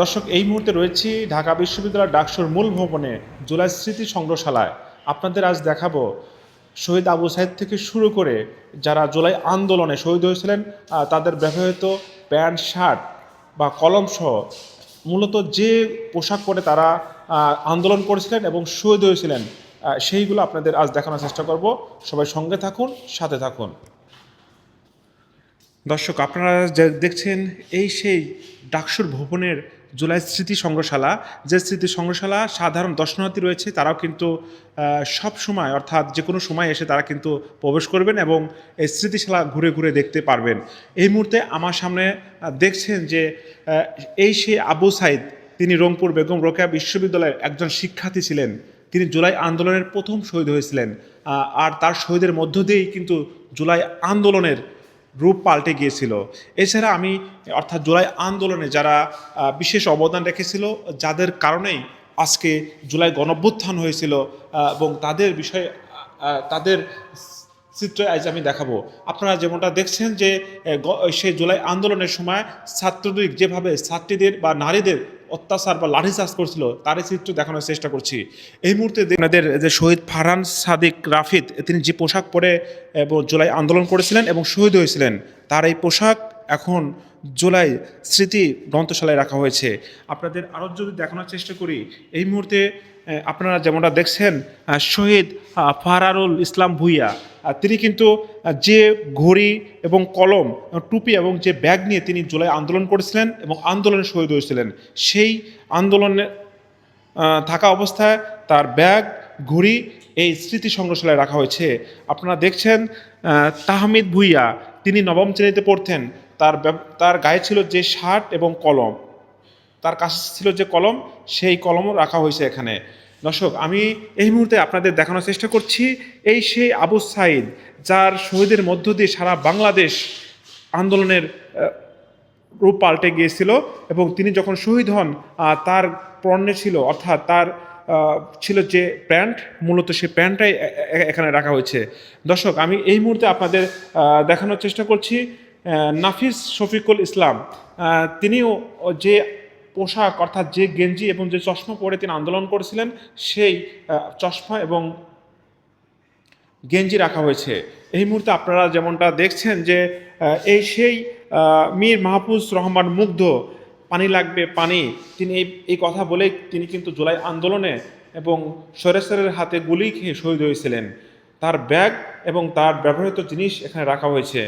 দর্শক, এই মুহূর্তে রয়েছি ঢাকা বিশ্ববিদ্যালয়ের ডাকসুর মূল ভবনে জুলাই স্মৃতি সংগ্রহশালায়। আপনাদের আজ দেখাবো শহীদ আবু সাইদ থেকে শুরু করে যারা জুলাই আন্দোলনে শহীদ হয়েছিলেন তাদের ব্যবহৃত প্যান্ট, শার্ট বা কলম সহ মূলত যে পোশাক পরে তারা আন্দোলন করেছিলেন এবং শহীদ হয়েছিলেন সেইগুলো আপনাদের আজ দেখানোর চেষ্টা করব। সবাই সঙ্গে থাকুন, সাথে থাকুন। দর্শক, আপনারা দেখছেন, এই সেই ডাকসুর ভবনের জুলাই স্মৃতি সংগ্রহশালা। যে স্মৃতি সংগ্রহশালা সাধারণ দর্শনার্থী রয়েছে, তারাও কিন্তু সব সময় অর্থাৎ যে কোনো সময় এসে তারা কিন্তু প্রবেশ করবেন এবং এই স্মৃতিশালা ঘুরে ঘুরে দেখতে পারবেন। এই মুহূর্তে আমার সামনে দেখছেন যে এই সেই আবু সাইদ, তিনি রংপুর বেগম রোকেয়া বিশ্ববিদ্যালয়ের একজন শিক্ষার্থী ছিলেন। তিনি জুলাই আন্দোলনের প্রথম শহীদ হয়েছিলেন। আর তার শহীদের মধ্য দিয়েই কিন্তু জুলাই আন্দোলনের রূপ পাল্টে গিয়েছিল। এছাড়া আমি, অর্থাৎ জুলাই আন্দোলনে যারা বিশেষ অবদান রেখেছিল, যাদের কারণেই আজকে জুলাই গণভ্যুত্থান হয়েছিল এবং তাদের বিষয়ে তাদের চিত্র আজ আমি দেখাবো। আপনারা যেমনটা দেখছেন যে সেই জুলাই আন্দোলনের সময় ছাত্রলীগ যেভাবে ছাত্রীদের বা নারীদের অত্যাচার বা লাঠিচার্জ করছিল এই চিত্র দেখানোর চেষ্টা করছি। এই মুহূর্তে ওনাদের যে শহীদ ফারহান সাদিক রাফিদ তিনি যে পোশাক পরে জুলাই আন্দোলন করেছিলেন এবং শহীদ হয়েছিলেন, তার এই পোশাক এখন জুলাই স্মৃতি গ্রন্থশালায় রাখা হয়েছে। আপনাদের আরও যদি দেখানোর চেষ্টা করি, এই মুহূর্তে আপনারা যেমনটা দেখছেন শহীদ ফারারুল ইসলাম ভুইয়া তিনি কিন্তু যে ঘড়ি এবং কলম টুপি এবং যে ব্যাগ নিয়ে তিনি জুলাই আন্দোলন করেছিলেন এবং আন্দোলনে শহীদ হয়েছিলেন, সেই আন্দোলনে থাকা অবস্থায় তার ব্যাগ, ঘড়ি এই স্মৃতি সংগ্রহশালায় রাখা হয়েছে। আপনারা দেখছেন তাহমিদ ভুইয়া, তিনি নবম শ্রেণীতে পড়তেন, তার তার গায়ে ছিল যে শার্ট এবং কলম। তার কাছে ছিল যে কলম, সেই কলমও রাখা হয়েছে এখানে। দর্শক, আমি এই মুহূর্তে আপনাদের দেখানোর চেষ্টা করছি, এই সেই আবু সাইদ, যার শহীদের মধ্য দিয়ে সারা বাংলাদেশ আন্দোলনের রূপ পাল্টে গিয়েছিল এবং তিনি যখন শহীদ হন তার পণ্যে ছিল, অর্থাৎ তার ছিল যে প্যান্ট, মূলত সে প্যান্টটাই এখানে রাখা হয়েছে। দর্শক, আমি এই মুহূর্তে আপনাদের দেখানোর চেষ্টা করছি নাফিস শফিকুল ইসলাম। তিনিও যে পোশাক, অর্থাৎ যে গেঞ্জি এবং যে চশমা পরে তিনি আন্দোলন করেছিলেন, সেই চশমা এবং গেঞ্জি রাখা হয়েছে। এই মুহূর্তে আপনারা যেমনটা দেখছেন যে এই সেই মীর মাহফুজ রহমান মুগ্ধ, পানি লাগবে পানি, তিনি এই এই কথা বলেই তিনি কিন্তু জুলাই আন্দোলনে এবং সরেসরের হাতে গুলি খেয়ে শহীদ হয়েছিলেন। তার ব্যাগ এবং তার ব্যবহৃত জিনিস এখানে রাখা হয়েছে।